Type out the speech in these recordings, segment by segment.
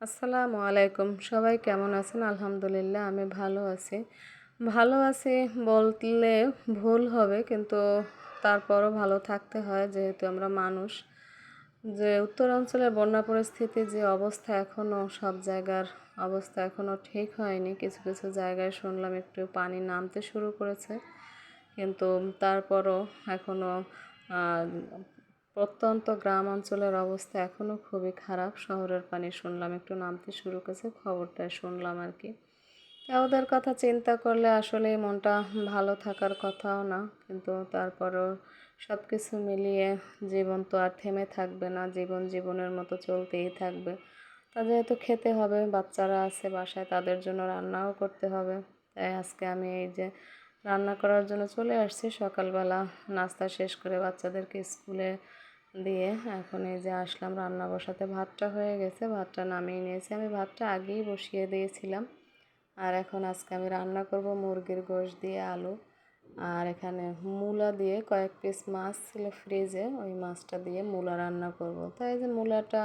আসসালামু আলাইকুম। সবাই কেমন আছেন? আলহামদুলিল্লাহ, আমি ভালো আছি। ভালো আছি বললে ভুল হবে, কিন্তু তারপরও ভালো থাকতে হয়, যেহেতু আমরা মানুষ। যে উত্তরাঞ্চলের বন্যা পরিস্থিতি, যে অবস্থা এখনও সব জায়গার অবস্থা এখনও ঠিক হয়নি। কিছু কিছু জায়গায় শুনলাম একটু পানি নামতে শুরু করেছে, কিন্তু তারপরও এখনও প্রত্যন্ত গ্রাম অঞ্চলের অবস্থা এখনও খুবই খারাপ। শহরের পানি শুনলাম, একটু নামতে শুরু করেছে, খবরটা শুনলাম আর কি। ওদের কথা চিন্তা করলে আসলে মনটা ভালো থাকার কথাও না, কিন্তু তারপরও সব কিছু মিলিয়ে জীবন তো আর থেমে থাকবে না, জীবন জীবনের মতো চলতেই থাকবে। তা যেহেতু খেতে হবে, বাচ্চারা আছে বাসায়, তাদের জন্য রান্নাও করতে হবে। তাই আজকে আমি এই যে রান্না করার জন্য চলে আসছি। সকালবেলা নাস্তা শেষ করে বাচ্চাদেরকে স্কুলে দিয়ে এখন এই যে আসলাম, রান্না বসাতে। ভাতটা হয়ে গেছে, ভাতটা নামিয়ে নিয়েছি। আমি ভাতটা আগেই বসিয়ে দিয়েছিলাম। আর এখন আজকে আমি রান্না করব মুরগির গোশ দিয়ে আলু। আর এখানে মূলা দিয়ে কয়েক পিস মাছ ছিল ফ্রিজে, ওই মাছটা দিয়ে মূলা রান্না করব। তাই যে মূলাটা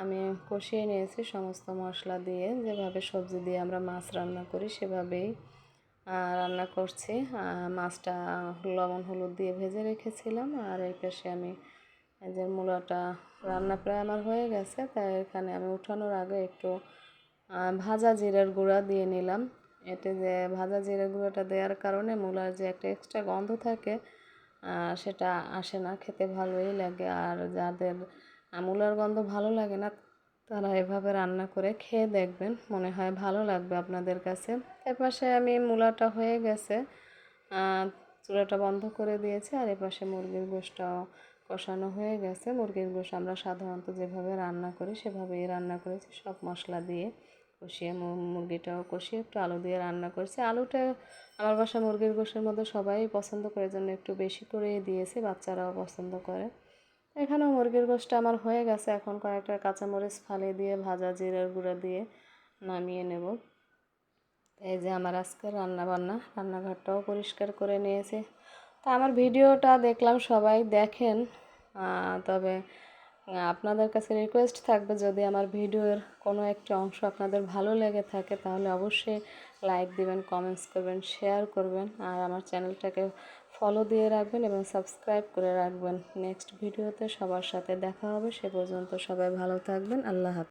আমি কষিয়ে নিয়েছি, সমস্ত মশলা দিয়ে। যেভাবে সবজি দিয়ে আমরা মাছ রান্না করি, সেভাবেই রান্না করছি। মাছটা লবণ, হলুদ দিয়ে ভেজে রেখেছিলাম। আর এই পাশে আমি যে মূলাটা রান্না প্রায় আমার হয়ে গেছে, তাই এখানে আমি উঠানোর আগে একটু ভাজা জিরের গুঁড়া দিয়ে নিলাম। এতে যে ভাজা জিরের গুঁড়োটা দেওয়ার কারণে মূলার যে একটা এক্সট্রা গন্ধ থাকে সেটা আসে না, খেতে ভালোই লাগে। আর যাদের মূলার গন্ধ ভালো লাগে না, তারা এভাবে রান্না করে খেয়ে দেখবেন, মনে হয় ভালো লাগবে আপনাদের কাছে। এপাশে আমি মূলাটা হয়ে গেছে চুলাটা বন্ধ করে দিয়েছি, আর এপাশে মুরগির গোষ্ঠটাও কষানো হয়ে গেছে। মুরগির গোশ আমরা সাধারণত যেভাবে রান্না করি, সেভাবেই রান্না করেছি। সব মশলা দিয়ে কষিয়ে মুরগিটাও কষিয়ে একটু আলু দিয়ে রান্না করেছি। আলুটা আমার বাসা মুরগির গোশের মধ্যে সবাই পছন্দ করে জন্য একটু বেশি করেই দিয়েছি, বাচ্চারাও পছন্দ করে। এখানেও মুরগির গোশটা আমার হয়ে গেছে। এখন কয়েকটা কাঁচামরিচ ফালিয়ে দিয়ে, ভাজা জিরার গুঁড়া দিয়ে নামিয়ে নেব। এই যে আমার আজকে রান্না বান্না রান্নাঘরটাও পরিষ্কার করে নিয়েছি। তা আমার ভিডিওটা দেখলাম সবাই দেখেন। তবে আপনাদের কাছে রিকোয়েস্ট থাকবে যদি আমার ভিডিওর কোনো একটি অংশ আপনাদের ভালো লেগে থাকে, তাহলে অবশ্যই লাইক দিবেন কমেন্টস করবেন শেয়ার করবেন, আর আমার চ্যানেলটাকে ফলো দিয়ে রাখবেন এবং সাবস্ক্রাইব করে রাখবেন। নেক্সট ভিডিওতে সবার সাথে দেখা হবে, সে পর্যন্ত সবাই ভালো থাকবেন, আল্লাহ হাফিজ।